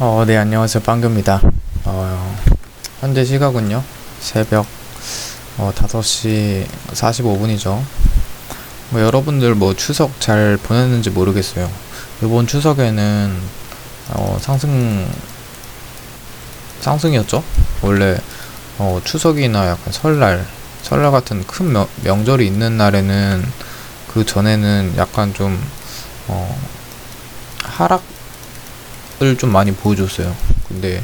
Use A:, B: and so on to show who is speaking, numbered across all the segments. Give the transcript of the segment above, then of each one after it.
A: 어, 네, 안녕하세요. 빵규입니다. 어, 현재 시각은요, 새벽, 어, 5시 45분이죠. 뭐, 여러분들 뭐 추석 잘 보냈는지 모르겠어요. 이번 추석에는, 어, 상승, 상승이었죠? 원래, 어, 추석이나 약간 설날, 설날 같은 큰 명, 명절이 있는 날에는, 그 전에는 약간 좀, 어, 하락, 을 좀 많이 보여줬어요. 근데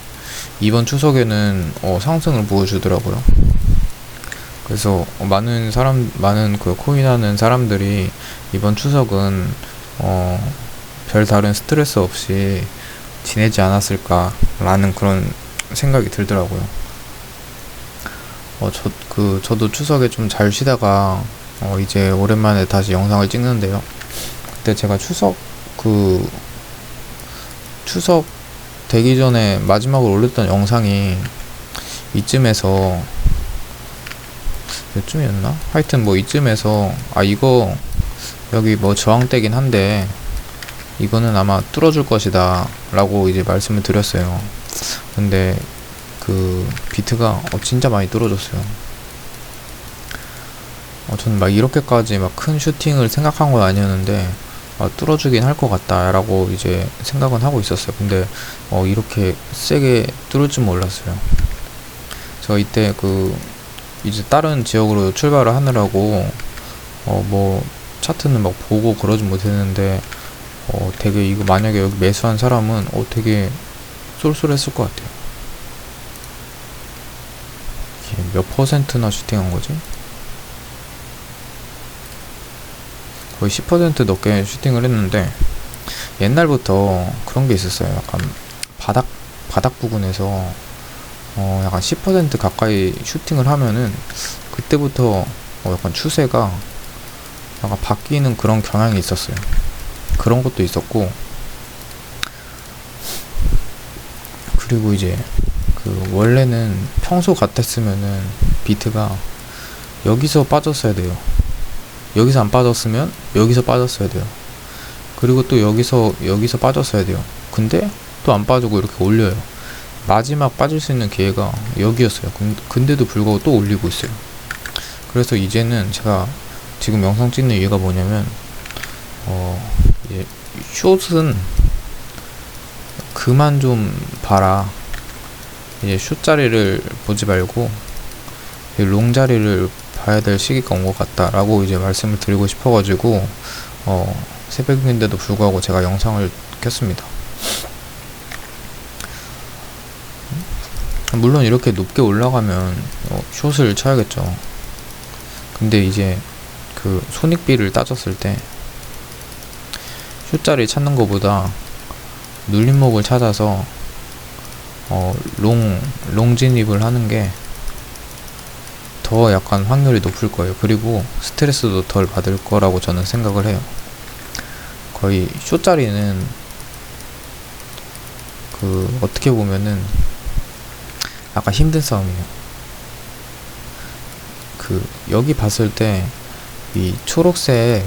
A: 이번 추석에는 어, 상승을 보여주더라고요. 그래서 어, 많은 사람, 많은 그 코인 하는 사람들이 이번 추석은 어, 별 다른 스트레스 없이 지내지 않았을까라는 그런 생각이 들더라고요. 어, 저, 그, 저도 추석에 좀 잘 쉬다가 어, 이제 오랜만에 다시 영상을 찍는데요. 그때 제가 추석 그 추석 되기 전에 마지막으로 올렸던 영상이 이쯤에서 몇 쯤이었나? 하여튼 뭐 이쯤에서 아 이거 여기 뭐 저항되긴 한데 이거는 아마 뚫어줄 것이다 라고 이제 말씀을 드렸어요 근데 그 비트가 어 진짜 많이 뚫어줬어요 어 저는 막 이렇게까지 막 큰 슈팅을 생각한 건 아니었는데 아, 뚫어주긴 할 것 같다라고 이제 생각은 하고 있었어요. 근데 어, 이렇게 세게 뚫을 줄 몰랐어요. 제가 이때 그 이제 다른 지역으로 출발을 하느라고 어, 뭐 차트는 막 보고 그러지 못했는데 어, 되게 이거 만약에 여기 매수한 사람은 어, 되게 쏠쏠했을 것 같아요. 몇 퍼센트나 슈팅한 거지? 거의 10% 넘게 슈팅을 했는데 옛날부터 그런 게 있었어요. 약간 바닥 바닥 부근에서 어 약간 10% 가까이 슈팅을 하면은 그때부터 어 약간 추세가 약간 바뀌는 그런 경향이 있었어요. 그런 것도 있었고 그리고 이제 그 원래는 평소 같았으면은 비트가 여기서 빠졌어야 돼요. 여기서 안 빠졌으면 여기서 빠졌어야 돼요. 그리고 또 여기서 여기서 빠졌어야 돼요. 근데 또 안 빠지고 이렇게 올려요. 마지막 빠질 수 있는 기회가 여기였어요. 근데도 불구하고 또 올리고 있어요. 그래서 이제는 제가 지금 영상 찍는 이유가 뭐냐면 어 이제 숏은 그만 좀 봐라. 이제 숏 자리를 보지 말고 롱 자리를 봐야 될 시기가 온 것 같다라고 이제 말씀을 드리고 싶어가지고 어, 새벽인데도 불구하고 제가 영상을 켰습니다. 물론 이렇게 높게 올라가면 어, 숏을 쳐야겠죠. 근데 이제 그 손익비를 따졌을 때 숏자리 찾는 것보다 눌림목을 찾아서 어, 롱, 롱 진입을 하는 게 더 약간 확률이 높을 거예요. 그리고 스트레스도 덜 받을 거라고 저는 생각을 해요. 거의 쇼짜리는 그 어떻게 보면은 약간 힘든 싸움이에요. 그 여기 봤을 때 이 초록색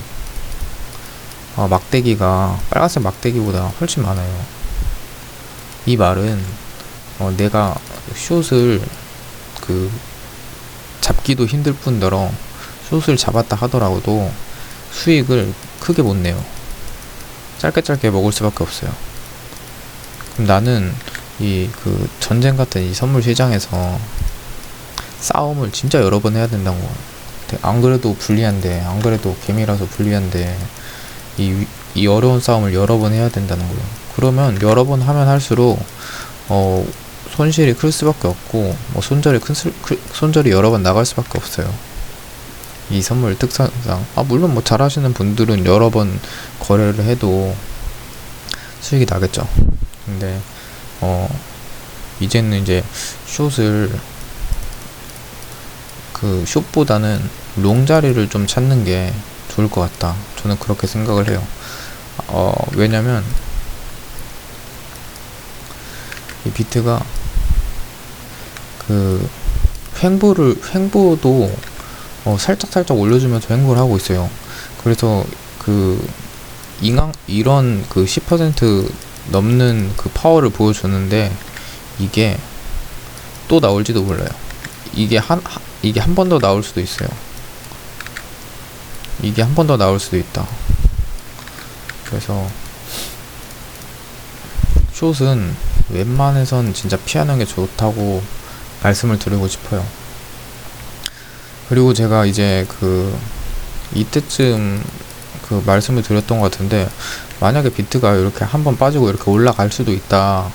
A: 어, 막대기가 빨간색 막대기보다 훨씬 많아요. 이 말은 어, 내가 숏을 그 잡기도 힘들 뿐더러 숏을 잡았다 하더라도 수익을 크게 못 내요. 짧게 짧게 먹을 수밖에 없어요. 그럼 나는 이 그 전쟁 같은 이 선물 시장에서 싸움을 진짜 여러 번 해야 된다고 안 그래도 불리한데 안 그래도 개미라서 불리한데 이, 이 어려운 싸움을 여러 번 해야 된다는 거예요. 그러면 여러 번 하면 할수록 어 손실이 클 수밖에 없고 뭐 손절이 큰 수, 손절이 여러 번 나갈 수밖에 없어요. 이 선물 특성상 아 물론 뭐 잘하시는 분들은 여러 번 거래를 해도 수익이 나겠죠. 근데 어 이제는 이제 숏을 그 숏보다는 롱 자리를 좀 찾는 게 좋을 것 같다. 저는 그렇게 생각을 해요. 어 왜냐면 이 비트가 그 횡보를 횡보도 어 살짝 살짝 올려주면서 횡보를 하고 있어요. 그래서 그 인강 이런 그 10% 넘는 그 파워를 보여줬는데 이게 또 나올지도 몰라요. 이게 한 하- 이게 한 번 더 나올 수도 있어요. 이게 한 번 더 나올 수도 있다. 그래서 숏은 웬만해선 진짜 피하는 게 좋다고 말씀을 드리고 싶어요. 그리고 제가 이제 그 이때쯤 그 말씀을 드렸던 것 같은데 만약에 비트가 이렇게 한 번 빠지고 이렇게 올라갈 수도 있다.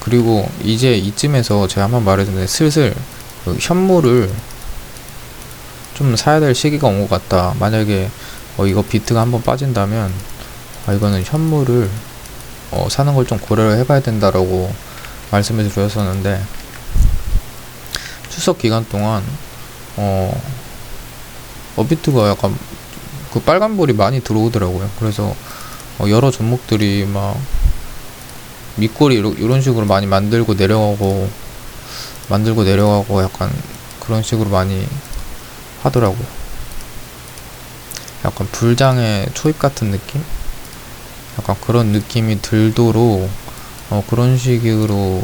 A: 그리고 이제 이쯤에서 제가 한번 말했는데 슬슬 그 현물을 좀 사야 될 시기가 온 것 같다. 만약에 어 이거 비트가 한번 빠진다면 아 이거는 현물을 어 사는 걸 좀 고려를 해봐야 된다라고 말씀을 드렸었는데 추석 기간 동안 어 어비트가 약간 그 빨간불이 많이 들어오더라고요. 그래서 어, 여러 종목들이 막 밑골이 이런 식으로 많이 만들고 내려가고 만들고 내려가고 약간 그런 식으로 많이 하더라고요. 약간 불장의 초입 같은 느낌? 약간 그런 느낌이 들도록 어, 그런 식으로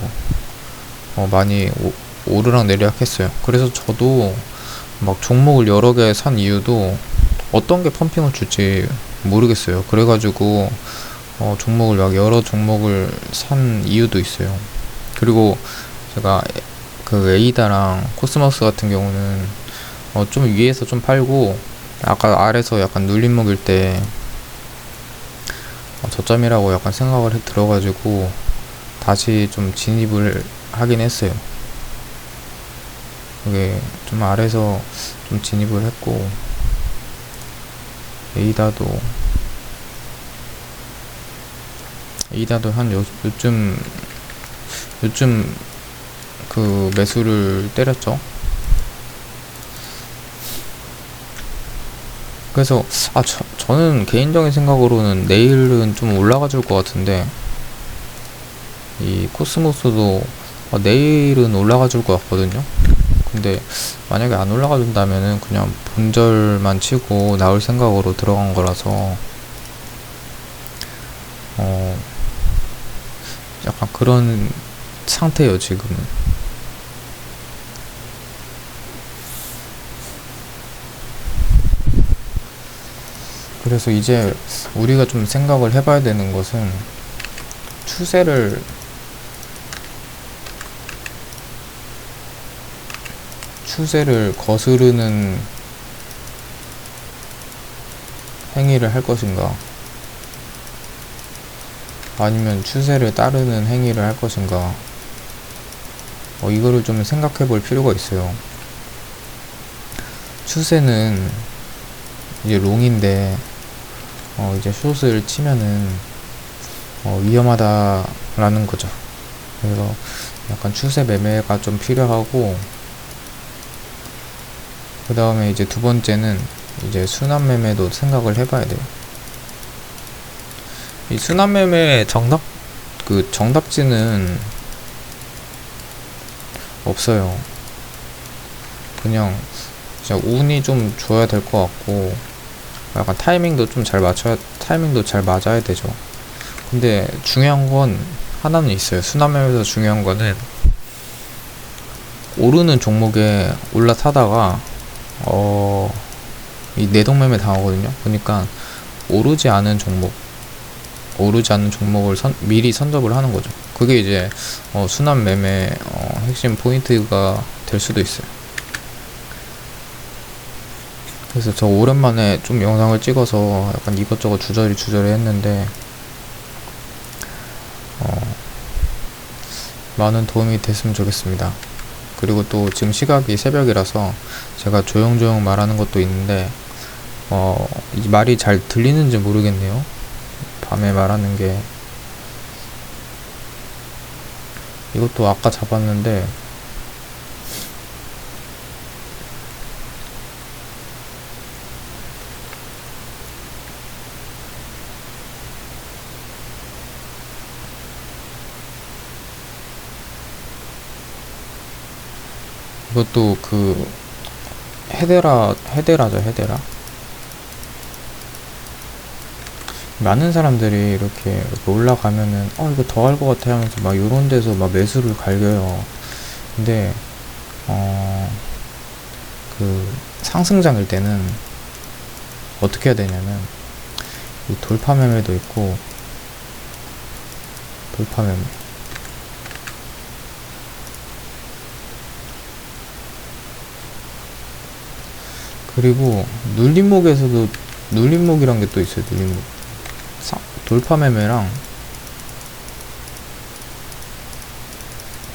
A: 어, 많이 오, 오르락 내리락 했어요. 그래서 저도 막 종목을 여러 개 산 이유도 어떤 게 펌핑을 줄지 모르겠어요. 그래가지고 어, 종목을 막 여러 종목을 산 이유도 있어요. 그리고 제가 에- 그 에이다랑 코스모스 같은 경우는 어, 좀 위에서 좀 팔고 아까 아래서 약간 눌림 먹일 때 어, 저점이라고 약간 생각을 해 들어가지고 다시 좀 진입을 하긴 했어요. 그게 좀 아래서 좀 진입을 했고 에이다도 에이다도 한 요, 요즘 요즘 그 매수를 때렸죠. 그래서 아 저, 저는 개인적인 생각으로는 내일은 좀 올라가 줄 것 같은데 이 코스모스도 아, 내일은 올라가 줄 것 같거든요. 근데 만약에 안 올라가 준다면은 그냥 본절만 치고 나올 생각으로 들어간 거라서 어 약간 그런 상태예요 지금은. 그래서 이제 우리가 좀 생각을 해봐야 되는 것은 추세를 추세를 거스르는 행위를 할 것인가? 아니면 추세를 따르는 행위를 할 것인가? 어, 이거를 좀 생각해 볼 필요가 있어요. 추세는 이제 롱인데 어, 이제 숏을 치면은 어, 위험하다라는 거죠. 그래서 약간 추세 매매가 좀 필요하고 그 다음에 이제 두 번째는 이제 순환 매매도 생각을 해봐야 돼요. 이 순환 매매 정답 그 정답지는 없어요. 그냥 진짜 운이 좀 좋아야 될 것 같고 약간 타이밍도 좀 잘 맞춰야 타이밍도 잘 맞아야 되죠. 근데 중요한 건 하나는 있어요. 순환 매매에서 중요한 거는 오르는 종목에 올라타다가 어, 이 내동매매 당하거든요. 그러니까 오르지 않은 종목, 오르지 않는 종목을 선, 미리 선접을 하는 거죠. 그게 이제 어, 순환 매매 어, 핵심 포인트가 될 수도 있어요. 그래서 저 오랜만에 좀 영상을 찍어서 약간 이것저것 주저리 주저리 했는데 어, 많은 도움이 됐으면 좋겠습니다. 그리고 또 지금 시각이 새벽이라서 제가 조용조용 말하는 것도 있는데 어, 이 말이 잘 들리는지 모르겠네요. 밤에 말하는 게 이것도 아까 잡았는데 이것도 그 헤데라 헤데라죠 헤데라. 많은 사람들이 이렇게, 이렇게 올라가면은 어 이거 더 할 것 같아. 하면서 막 요런 데서 막 매수를 갈겨요. 근데 어 그 상승장일 때는 어떻게 해야 되냐면 이 돌파 매매도 있고 돌파 매매 그리고 눌림목에서도 눌림목이란 게 또 있어요. 눌림목 사- 돌파 매매랑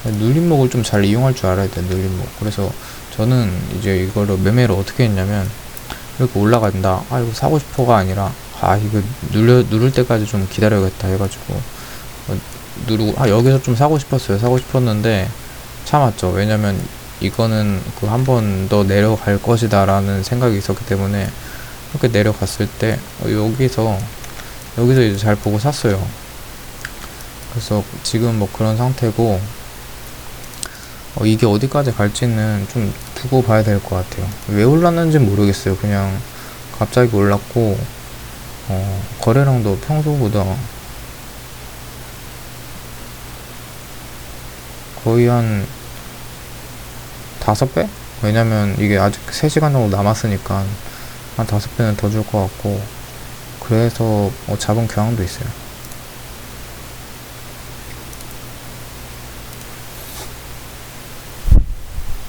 A: 눌림목을 좀 잘 이용할 줄 알아야 돼요. 눌림목. 그래서 저는 이제 이거를 매매를 어떻게 했냐면 이렇게 올라간다. 아 이거 사고 싶어가 아니라 아 이거 눌려 누를 때까지 좀 기다려야겠다 해가지고 어, 누르고 아 여기서 좀 사고 싶었어요. 사고 싶었는데 참았죠. 왜냐면 이거는 그 한 번 더 내려갈 것이다 라는 생각이 있었기 때문에 이렇게 내려갔을 때 어, 여기서 여기서 이제 잘 보고 샀어요. 그래서 지금 뭐 그런 상태고 어, 이게 어디까지 갈지는 좀 두고 봐야 될 것 같아요. 왜 올랐는지 모르겠어요. 그냥 갑자기 올랐고 어, 거래량도 평소보다 거의 한 다섯 배? 왜냐면 이게 아직 3시간 정도 남았으니까 한 다섯 배는 더 줄 것 같고 그래서 어, 잡은 경향도 있어요.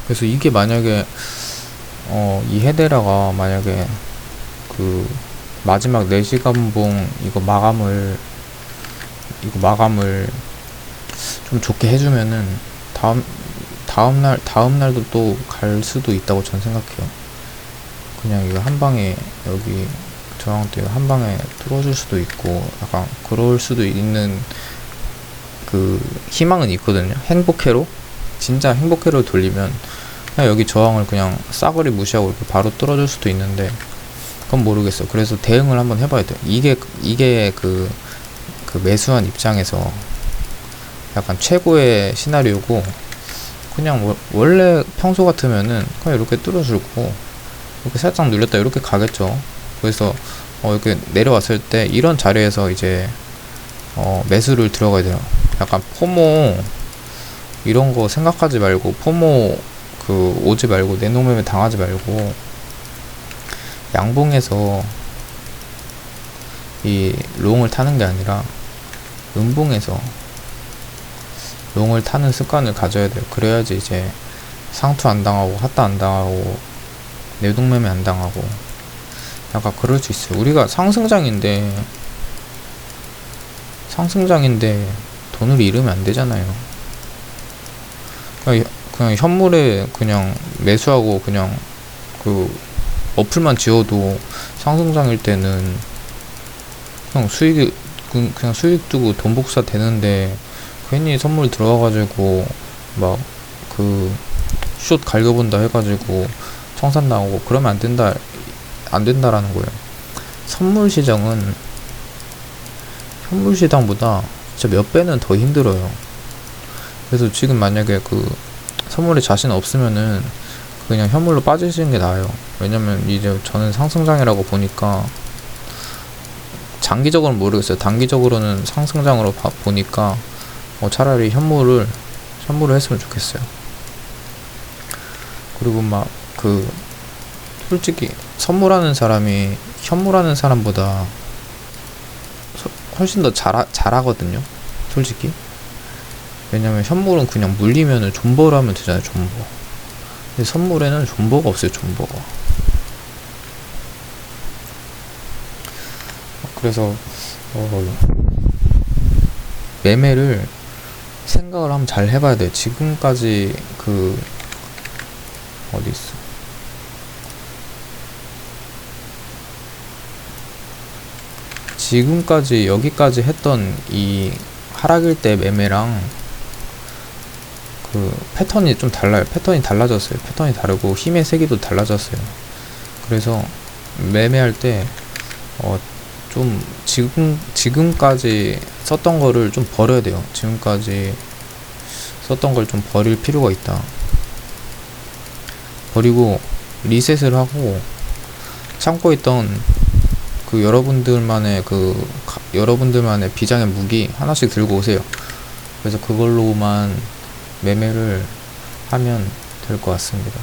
A: 그래서 이게 만약에 어, 이 헤데라가 만약에 그 마지막 4시간 봉 이거 마감을 이거 마감을 좀 좋게 해주면은 다음 다음 날 다음 날도 또 갈 수도 있다고 전 생각해요. 그냥 이거 한 방에 여기 저항 때한 방에 뚫어줄 수도 있고 약간 그럴 수도 있는 그 희망은 있거든요. 행복회로 진짜 행복회로 돌리면 그냥 여기 저항을 그냥 싸그리 무시하고 이렇게 바로 뚫어줄 수도 있는데 그건 모르겠어. 그래서 대응을 한번 해봐야 돼. 이게 이게 그, 그 매수한 입장에서 약간 최고의 시나리오고 그냥 워- 원래 평소 같으면은 그냥 이렇게 뚫어주고 이렇게 살짝 눌렸다 이렇게 가겠죠. 그래서 어, 이렇게 내려왔을 때 이런 자리에서 이제 어, 매수를 들어가야 돼요. 약간 포모 이런 거 생각하지 말고 포모 그 오지 말고 내놓으면 당하지 말고 양봉에서 이 롱을 타는 게 아니라 음봉에서 롱을 타는 습관을 가져야 돼요. 그래야지 이제 상투 안 당하고 핫도 안 당하고 내동매매 안 당하고 약간 그럴 수 있어요. 우리가 상승장인데 상승장인데 돈을 잃으면 안 되잖아요. 그냥, 그냥 현물에 그냥 매수하고 그냥 그 어플만 지워도 상승장일 때는 그냥 수익이 그- 그냥 수익 두고 돈 복사 되는데 괜히 선물 들어가가지고 막그숏 갈겨본다 해가지고 청산 나오고 그러면 안 된다 안 된다라는 거예요. 선물 시장은 현물 시장보다 진짜 몇 배는 더 힘들어요. 그래서 지금 만약에 그 선물에 자신 없으면은 그냥 현물로 빠지시는 게 나아요. 왜냐면 이제 저는 상승장이라고 보니까 장기적으로는 모르겠어요. 단기적으로는 상승장으로 봐- 보니까 어, 차라리 현물을 현물을 했으면 좋겠어요. 그리고 막 그 솔직히 선물하는 사람이 현물하는 사람보다 서- 훨씬 더 잘, 잘하거든요. 솔직히. 왜냐면 현물은 그냥 물리면은 존버를 하면 되잖아요, 존버. 근데 선물에는 존버가 없어요, 존버가. 그래서, 어, 매매를 생각을 한번 잘 해봐야 돼요. 지금까지 그, 어디 있어. 지금까지 여기까지 했던 이 하락일 때 매매랑 그 패턴이 좀 달라요. 패턴이 달라졌어요. 패턴이 다르고 힘의 세기도 달라졌어요. 그래서 매매할 때 어, 좀 지금 지금까지 썼던 거를 좀 버려야 돼요. 지금까지 썼던 걸 좀 버릴 필요가 있다. 버리고 리셋을 하고 참고 있던 그 여러분들만의 그 여러분들만의 비장의 무기 하나씩 들고 오세요. 그래서 그걸로만 매매를 하면 될 것 같습니다.